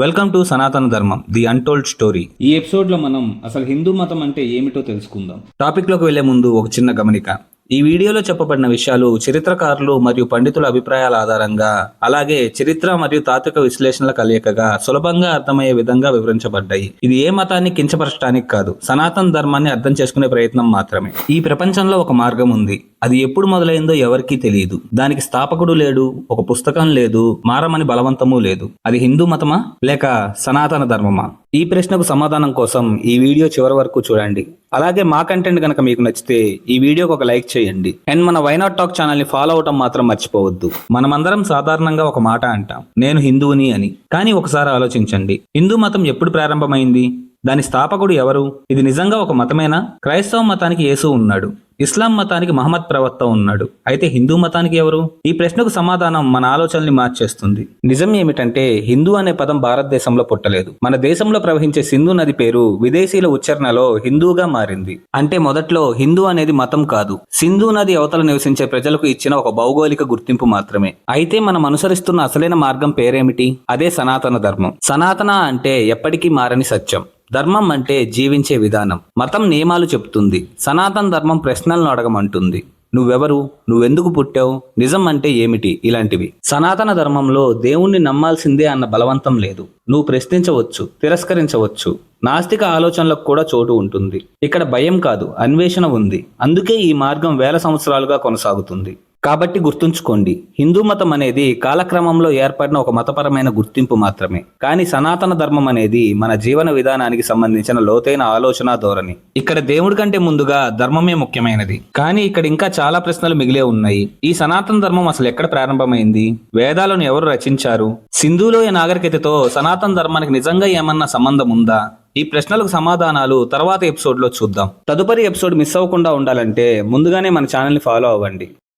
Welcome to సనాతన ధర్మం the untold story ఈ ఎపిసోడ్లో మనం అసలు హిందూ మతం అంటే ఏమిటో తెలుసుకుందాం. టాపిక్లోకి వెళ్ళే ముందు ఒక చిన్న గమనిక. ఈ వీడియోలో చెప్పబడిన విషయాలు చరిత్రకారులు మరియు పండితుల అభిప్రాయాల ఆధారంగా అలాగే చరిత్ర మరియు తాత్విక విశ్లేషణల కలయికగా సులభంగా అర్థమయ్యే విధంగా వివరించబడ్డాయి. ఇది ఏ మతాన్ని కించపరచడానికి కాదు సనాతన ధర్మాన్ని అర్థం చేసుకునే ప్రయత్నం మాత్రమే. ఈ ప్రపంచంలో ఒక మార్గం ఉంది. అది ఎప్పుడు మొదలైందో ఎవరికీ తెలియదు. దానికి స్థాపకుడు లేడు ఒక పుస్తకం లేదు మారమని బలవంతము లేదు. అది హిందూ మతమా లేక సనాతన ధర్మమా? ఈ ప్రశ్నకు సమాధానం కోసం ఈ వీడియో చివరి వరకు చూడండి. అలాగే మా కంటెంట్ కనుక మీకు నచ్చితే ఈ వీడియోకి ఒక లైక్ చేయండి. అండ్ మన వైనాట్ టాక్ ఛానల్ని ఫాలో అవటం మాత్రం మర్చిపోవద్దు. మనమందరం సాధారణంగా ఒక మాట అంటాం నేను హిందువుని అని. కానీ ఒకసారి ఆలోచించండి హిందూ మతం ఎప్పుడు ప్రారంభమైంది? దాని స్థాపకుడు ఎవరు? ఇది నిజంగా ఒక మతమేనా? క్రైస్తవ మతానికి యేసు ఉన్నాడు. ఇస్లాం మతానికి మహమ్మద్ ప్రవక్త ఉన్నాడు. అయితే హిందూ మతానికి ఎవరు? ఈ ప్రశ్నకు సమాధానం మన ఆలోచనల్ని మార్చేస్తుంది. నిజం ఏమిటంటే హిందూ అనే పదం భారతదేశంలో పుట్టలేదు. మన దేశంలో ప్రవహించే సింధు నది పేరు విదేశీయుల ఉచ్చారణలో హిందూగా మారింది. అంటే మొదట్లో హిందూ అనేది మతం కాదు. సింధు నది అవతల నివసించే ప్రజలకు ఇచ్చిన ఒక భౌగోళిక గుర్తింపు మాత్రమే. అయితే మనం అనుసరిస్తున్న అసలైన మార్గం పేరేమిటి? అదే సనాతన ధర్మం. సనాతన అంటే ఎప్పటికీ మారని సత్యం. ధర్మం అంటే జీవించే విధానం. మతం నియమాలు చెప్తుంది. సనాతన ధర్మం ప్రశ్నలను అడగమంటుంది. నువ్వెవరు? నువ్వెందుకు పుట్టావు? నిజం అంటే ఏమిటి? ఇలాంటివి. సనాతన ధర్మంలో దేవుణ్ణి నమ్మాల్సిందే అన్న బలవంతం లేదు. నువ్వు ప్రశ్నించవచ్చు తిరస్కరించవచ్చు. నాస్తిక ఆలోచనలకు కూడా చోటు ఉంటుంది. ఇక్కడ భయం కాదు అన్వేషణ ఉంది. అందుకే ఈ మార్గం వేల సంవత్సరాలుగా కొనసాగుతుంది. కాబట్టి గుర్తుంచుకోండి హిందూ మతం అనేది కాలక్రమంలో ఏర్పడిన ఒక మతపరమైన గుర్తింపు మాత్రమే. కానీ సనాతన ధర్మం అనేది మన జీవన విధానానికి సంబంధించిన లోతైన ఆలోచన ధోరణి. ఇక్కడ దేవుడి కంటే ముందుగా ధర్మమే ముఖ్యమైనది. కానీ ఇక్కడ ఇంకా చాలా ప్రశ్నలు మిగిలే ఉన్నాయి. ఈ సనాతన ధర్మం అసలు ఎక్కడ ప్రారంభమైంది? వేదాలను ఎవరు రచించారు? సింధులోయ నాగరికతతో సనాతన ధర్మానికి నిజంగా ఏమన్నా సంబంధం ఉందా? ఈ ప్రశ్నలకు సమాధానాలు తర్వాత ఎపిసోడ్లో చూద్దాం. తదుపరి ఎపిసోడ్ మిస్ అవ్వకుండా ఉండాలంటే ముందుగానే మన ఛానల్ని ఫాలో అవ్వండి.